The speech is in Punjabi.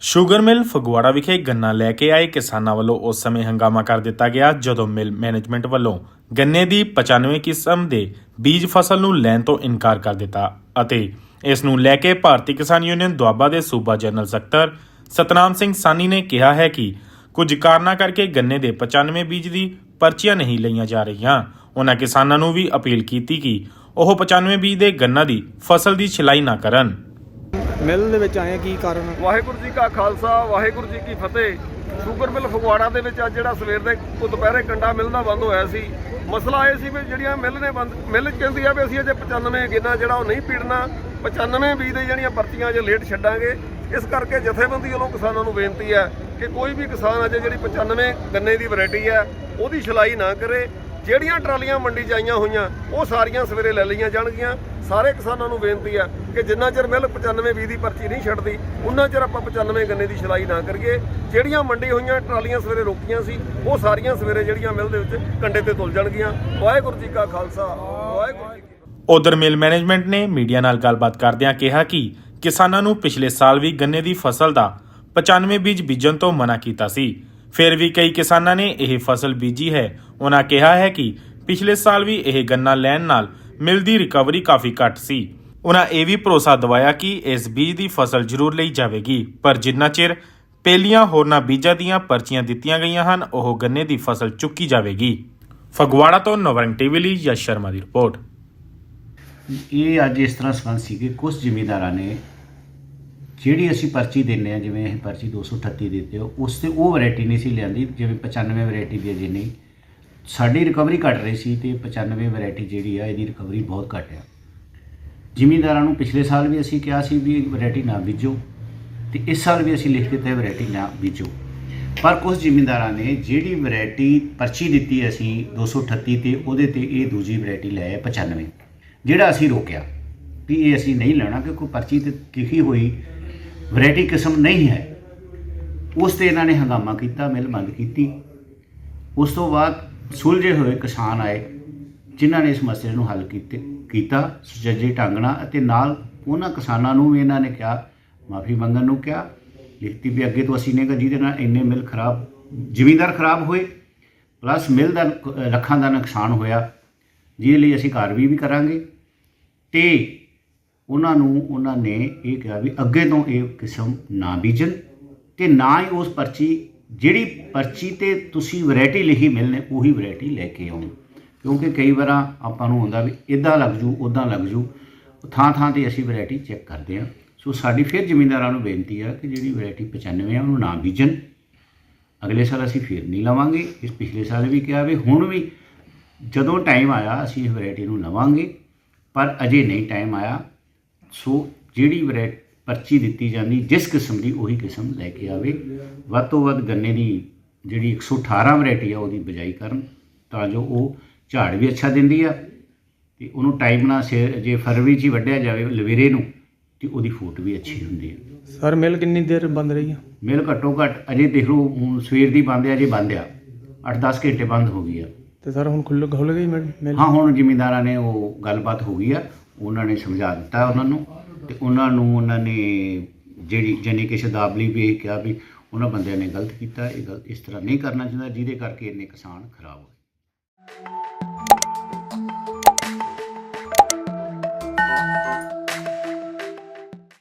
ਸ਼ੂਗਰ ਮਿਲ ਫਗਵਾੜਾ ਵਿਖੇ ਗੰਨਾ ਲੈ ਕੇ ਆਏ ਕਿਸਾਨਾਂ ਵੱਲੋਂ ਉਸ ਸਮੇਂ ਹੰਗਾਮਾ ਕਰ ਦਿੱਤਾ ਗਿਆ ਜਦੋਂ ਮਿਲ ਮੈਨੇਜਮੈਂਟ ਵੱਲੋਂ ਗੰਨੇ ਦੀ 95 ਕਿਸਮ ਦੇ ਬੀਜ ਫਸਲ ਨੂੰ ਲੈਣ ਤੋਂ ਇਨਕਾਰ ਕਰ ਦਿੱਤਾ ਅਤੇ ਇਸ ਨੂੰ ਲੈ ਕੇ ਭਾਰਤੀ ਕਿਸਾਨ ਯੂਨੀਅਨ ਦੁਆਬਾ ਦੇ ਸੂਬਾ ਜਨਰਲ ਸਕੱਤਰ ਸਤਨਾਮ ਸਿੰਘ ਸਾਨੀ ਨੇ ਕਿਹਾ ਹੈ ਕਿ ਕੁਝ ਕਾਰਨਾਂ ਕਰਕੇ ਗੰਨੇ ਦੇ 95 ਬੀਜ ਦੀ ਪਰਚੀਆਂ ਨਹੀਂ ਲਈਆਂ ਜਾ ਰਹੀਆਂ। ਉਹਨਾਂ ਕਿਸਾਨਾਂ ਨੂੰ ਵੀ ਅਪੀਲ ਕੀਤੀ ਕਿ ਉਹ 95 ਬੀਜ ਦੇ ਗੰਨਾ ਦੀ ਫਸਲ ਦੀ ਛਿਲਾਈ ਨਾ ਕਰਨ। ਮਿਲ ਦੇ ਵਿੱਚ ਆਏ ਆ, ਕੀ ਕਾਰਨ? ਆ? ਵਾਹਿਗੁਰੂ ਜੀ ਕਾ ਖਾਲਸਾ ਵਾਹਿਗੁਰੂ ਜੀ ਕੀ ਫਤਿਹ। ਸ਼ੂਗਰ ਮਿਲ ਫਗਵਾੜਾ ਦੇ ਵਿੱਚ ਅੱਜ ਜਿਹੜਾ ਸਵੇਰ ਦੇ ਕੋ ਦੁਪਹਿਰੇ ਕੰਡਾ ਮਿਲਦਾ ਬੰਦ ਹੋਇਆ ਸੀ। ਮਸਲਾ ਇਹ ਸੀ ਵੀ ਜਿਹੜੀਆਂ ਮਿਲ ਨੇ ਬੰਦ ਮਿਲ ਕਹਿੰਦੀ ਆ ਵੀ ਅਸੀਂ ਅਜੇ 95 ਗਿਨਾ ਜਿਹੜਾ ਉਹ ਨਹੀਂ ਪੀੜਨਾ। 95 ਬੀਜ ਦੇ ਜਿਹੜੀਆਂ ਪਰਚੀਆਂ ਅਜੇ ਲੇਟ ਛੱਡਾਂਗੇ। ਇਸ ਕਰਕੇ ਜਥੇਬੰਦੀ ਵੱਲੋਂ ਕਿਸਾਨਾਂ ਨੂੰ ਬੇਨਤੀ ਹੈ ਕਿ ਕੋਈ ਵੀ ਕਿਸਾਨ ਅਜੇ ਜਿਹੜੀ 95 ਗੰਨੇ ਦੀ ਵੈਰਾਈਟੀ ਹੈ ਉਹਦੀ ਛਲਾਈ ਨਾ ਕਰੇ। ਜਿਹੜੀਆਂ ਟਰਾਲੀਆਂ ਮੰਡੀ 'ਚ ਆਈਆਂ ਹੋਈਆਂ, ਉਹ ਸਾਰੀਆਂ ਸਵੇਰੇ ਲੈ ਲਈਆਂ ਜਾਣਗੀਆਂ। ਸਾਰੇ ਕਿਸਾਨਾਂ ਨੂੰ ਬੇਨਤੀ ਆ ਕਿ ਜਿੰਨਾ ਚਿਰ ਮਿਲ 95 20 ਦੀ ਪਰਚੀ ਨਹੀਂ ਛੱਡਦੀ ਉਹਨਾਂ ਚਿਰ ਆਪਾਂ 95 ਗੰਨੇ ਦੀ ਛਲਾਈ ਨਾ ਕਰੀਏ। ਜਿਹੜੀਆਂ ਮੰਡੀ ਹੋਈਆਂ, ਟਰਾਲੀਆਂ ਸਵੇਰੇ ਰੋਕੀਆਂ ਸੀ, ਉਹ ਸਾਰੀਆਂ ਸਵੇਰੇ ਜਿਹੜੀਆਂ ਮਿਲ ਦੇ ਵਿੱਚ ਕੰਡੇ ਤੇ ਤੁਲ ਜਾਣਗੀਆਂ। ਵਾਹਿਗੁਰੂ ਜੀ ਕਾ ਖਾਲਸਾ, ਵਾਹਿਗੁਰੂ ਜੀ ਉਧਰ ਮਿਲ ਮੈਨੇਜਮੈਂਟ ਨੇ ਮੀਡੀਆ ਨਾਲ ਗੱਲਬਾਤ ਕਰਦਿਆਂ ਕਿਹਾ ਕਿ ਕਿਸਾਨਾਂ ਨੂੰ ਪਿਛਲੇ ਸਾਲ ਵੀ ਗੰਨੇ ਦੀ ਫਸਲ ਦਾ 95 ਬੀਜ ਬੀਜਣ ਤੋਂ ਮਨਾ ਕੀਤਾ ਸੀ। ਫਿਰ ਵੀ ਕਈ ਕਿਸਾਨਾਂ ਨੇ ਇਹ ਫਸਲ ਬੀਜੀ ਹੈ ਉਹਨਾਂ ਕਿਹਾ ਹੈ ਕਿ ਪਿਛਲੇ ਸਾਲ ਵੀ ਇਹ ਗੰਨਾ ਲੈਣ ਨਾਲ ਮਿਲ ਦੀ ਰਿਕਵਰੀ ਕਾਫੀ ਘੱਟ ਸੀ। ਉਹਨਾਂ ਇਹ ਵੀ ਭਰੋਸਾ ਦਿਵਾਇਆ ਕਿ ਇਸ ਬੀਜ ਦੀ ਫਸਲ ਜ਼ਰੂਰ ਲਈ ਜਾਵੇਗੀ। ਪਰ ਜਿੰਨਾ ਚਿਰ ਪਹਿਲੀਆਂ ਹੋਰਨਾਂ ਬੀਜਾਂ ਦੀਆਂ ਪਰਚੀਆਂ ਦਿੱਤੀਆਂ ਗਈਆਂ ਹਨ, ਉਹ ਗੰਨੇ ਦੀ ਫਸਲ ਚੁੱਕੀ ਜਾਵੇਗੀ। ਫਗਵਾੜਾ ਤੋਂ ਨਵਰੰਗ ਟੀਵੀ ਲਈ ਯਸ਼ ਸ਼ਰਮਾ ਦੀ ਰਿਪੋਰਟ। ਇਹ ਅੱਜ ਇਸ ਤਰ੍ਹਾਂ ਸੰਬੰਧ ਸੀ ਕਿ ਕੁਝ ਜ਼ਿਮੀਂਦਾਰਾਂ ਨੇ ਜਿਹੜੀ ਅਸੀਂ ਪਰਚੀ ਦਿੰਨੇ ਆ ਜਿਵੇਂ ਇਹ ਪਰਚੀ 238 ਦਿੱਤੇ, ਉਸ ਤੇ ਉਹ ਵੈਰਾਈਟੀ ਨਹੀਂ ਸੀ ਲਿਆਂਦੀ, ਜਿਵੇਂ 95 ਵੈਰਾਈਟੀ ਦੀ ਅਜੇ ਸਾਡੀ ਰਿਕਵਰੀ ਘਟ ਰਹੀ ਸੀ ਤੇ 95 ਵੈਰਾਈਟੀ ਜਿਹੜੀ ਆ ਇਹਦੀ ਰਿਕਵਰੀ ਬਹੁਤ ਘੱਟ ਆ। ਜ਼ਿਮੀਂਦਾਰਾਂ ਨੂੰ ਪਿਛਲੇ ਸਾਲ ਵੀ ਅਸੀਂ ਕਿਹਾ ਸੀ ਵੀ ਇਹ ਵੈਰਾਈਟੀ ਨਾ ਬੀਜੋ ਤੇ ਇਸ ਸਾਲ ਵੀ ਅਸੀਂ ਲਿਖ ਦਿੱਤਾ ਹੈ ਵੈਰਾਈਟੀ ਨਾ ਬੀਜੋ। ਪਰ ਕੁਝ ਜ਼ਿਮੀਂਦਾਰਾਂ ਨੇ ਜਿਹੜੀ ਵੈਰਾਈਟੀ ਪਰਚੀ ਦਿੱਤੀ ਅਸੀਂ 238 ਤੇ ਉਹਦੇ ਤੇ ਇਹ ਦੂਜੀ ਵੈਰਾਈਟੀ ਲੈ ਆਏ 95 ਜਿਹੜਾ ਅਸੀਂ ਰੋਕਿਆ ਵੀ ਇਹ ਅਸੀਂ ਨਹੀਂ ਲੈਣਾ ਕਿਉਂਕਿ ਪਰਚੀ ਤੇ ਲਿਖੀ ਹੋਈ ਵੈਰਾਈਟੀ ਕਿਸਮ ਨਹੀਂ ਹੈ। ਉਸ ਤੇ ਇਹਨਾਂ ਨੇ ਹੰਗਾਮਾ ਕੀਤਾ, ਮਿਲ ਬੰਦ ਕੀਤੀ। ਉਸ ਤੋਂ ਬਾਅਦ ਸੁਲਝੇ ਹੋਏ ਕਿਸਾਨ ਆਏ ਜਿਨ੍ਹਾਂ ਨੇ ਇਸ ਮਸਲੇ ਨੂੰ ਹੱਲ ਕੀਤੇ ਕੀਤਾ ਸੁਚੱਜੇ ਢੰਗ ਨਾਲ ਅਤੇ ਨਾਲ ਉਹਨਾਂ ਕਿਸਾਨਾਂ ਨੂੰ ਵੀ ਇਹਨਾਂ ਨੇ ਕਿਹਾ ਮਾਫੀ ਮੰਗਣ ਨੂੰ ਕਿਹਾ ਲਿਖਤੀ ਵੀ ਅੱਗੇ ਤੋਂ ਅਸੀਂ ਨੇ ਕਿ ਜਿਹਦੇ ਨਾਲ ਇੰਨੇ ਮਿਲ ਖਰਾਬ ਜ਼ਿਮੀਂਦਾਰ ਖਰਾਬ ਹੋਏ ਪਲੱਸ ਮਿਲ ਦਾ ਅ, ਲੱਖਾਂ ਦਾ ਨੁਕਸਾਨ ਹੋਇਆ ਜਿਹਦੇ ਲਈ ਅਸੀਂ ਕਾਰਵਾਈ ਵੀ ਕਰਾਂਗੇ। ਤੇ ਉਹਨਾਂ ਨੂੰ ਉਹਨਾਂ ਨੇ ਇਹ ਕਿਹਾ ਵੀ ਅੱਗੇ ਤੋਂ ਇਹ ਕਿਸਮ ਨਾ ਬੀਜਣ ਤੇ ਨਾ ਹੀ ਉਸ ਪਰਚੀ ਜਿਹੜੀ ਪਰਚੀ ਤੇ ਤੁਸੀਂ ਵੈਰਾਈਟੀ ਲਿਖੀ ਮਿਲਨੇ ਉਹੀ ਵੈਰਾਈਟੀ ਲੈ ਕੇ ਆਉਂ ਕਿਉਂਕਿ ਕਈ ਵਾਰਾਂ ਆਪਾਂ ਨੂੰ ਹੁੰਦਾ ਵੀ ਇਦਾਂ ਲੱਗ ਜੂ ਉਦਾਂ ਲੱਗ ਜੂ। ਥਾਂ ਥਾਂ ਤੇ ਅਸੀਂ ਵੈਰਾਈਟੀ ਚੈੱਕ ਕਰਦੇ ਹਾਂ। ਸੋ ਸਾਡੀ ਫਿਰ ਜ਼ਮੀਂਦਾਰਾਂ ਨੂੰ ਬੇਨਤੀ ਆ ਕਿ ਜਿਹੜੀ ਵੈਰਾਈਟੀ 95 ਆ, ਉਹਨੂੰ ਨਾ ਬੀਜਣ। ਅਗਲੇ ਸਾਲ ਅਸੀਂ ਫਿਰ ਨਹੀਂ ਲਵਾਂਗੇ। ਇਸ ਪਿਛਲੇ ਸਾਲ ਵੀ ਕਿਹਾ ਵੀ ਹੁਣ ਵੀ ਜਦੋਂ ਟਾਈਮ ਆਇਆ, ਅਸੀਂ ਇਸ ਵੈਰਾਈਟੀ ਨੂੰ ਲਵਾਂਗੇ। ਪਰ ਅਜੇ ਨਹੀਂ ਟਾਈਮ ਆਇਆ। ਸੋ ਜਿਹੜੀ ਵੈਰਾਈਟੀ ਪਰਚੀ ਦਿੱਤੀ ਜਾਂਦੀ ਜਿਸ ਕਿਸਮ ਦੀ ਉਹੀ ਕਿਸਮ ਲੈ ਕੇ ਆਵੇ। ਵੱਧ ਤੋਂ ਵੱਧ ਗੰਨੇ ਦੀ ਜਿਹੜੀ 118 ਵੈਰਾਈਟੀ ਆ ਉਹਦੀ ਬਜਾਈ ਕਰਨ ਤਾਂ ਜੋ ਉਹ ਝਾੜ ਵੀ ਅੱਛਾ ਦਿੰਦੀ ਆ ਤੇ ਉਹਨੂੰ ਟਾਈਮ ਨਾਲ ਜੇ ਫਰਵਰੀ 'ਚ ਹੀ ਵੱਢਿਆ ਜਾਵੇ ਲਵੇਰੇ ਨੂੰ ਤੇ ਉਹਦੀ ਫੂਟ ਵੀ ਅੱਛੀ ਹੁੰਦੀ ਹੈ ਸਰ ਮਿਲ ਕਿੰਨੀ ਦੇਰ ਬੰਦ ਰਹੀ ਆ? ਮਿਲ ਘੱਟੋ ਘੱਟ ਅਜੇ ਦੇਖ ਲਓ ਹੁਣ ਸਵੇਰ ਦੀ ਬੰਦ ਆ ਅਜੇ ਬੰਦ ਆ। 8-10 ਘੰਟੇ ਬੰਦ ਹੋ ਗਈ ਆ। ਤੇ ਸਰ ਹੁਣ ਖੁੱਲ ਖੁੱਲ ਗਈ ਮਿਲ? ਹਾਂ ਹੁਣ ਜ਼ਿਮੀਂਦਾਰਾਂ ਨੇ ਉਹ ਗੱਲਬਾਤ ਹੋ ਗਈ ਆ ਉਹਨਾਂ ਨੇ ਸਮਝਾ ਦਿੱਤਾ ਉਹਨਾਂ ਨੂੰ। ਤੇ ਉਹਨਾਂ ਨੂੰ ਉਹਨਾਂ ਨੇ ਜਿਹੜੀ ਜਾਣੀ ਕਿ ਸ਼ਦਾਬਲੀ ਵੀ ਇਹ ਕਿਹਾ ਵੀ ਉਹਨਾਂ ਬੰਦਿਆਂ ਨੇ ਗਲਤ ਕੀਤਾ, ਇਹ ਗਲਤ ਇਸ ਤਰ੍ਹਾਂ ਨਹੀਂ ਕਰਨਾ ਚਾਹੀਦਾ, ਜਿਹਦੇ ਕਰਕੇ ਇੰਨੇ ਕਿਸਾਨ ਖਰਾਬ ਹੋਏ।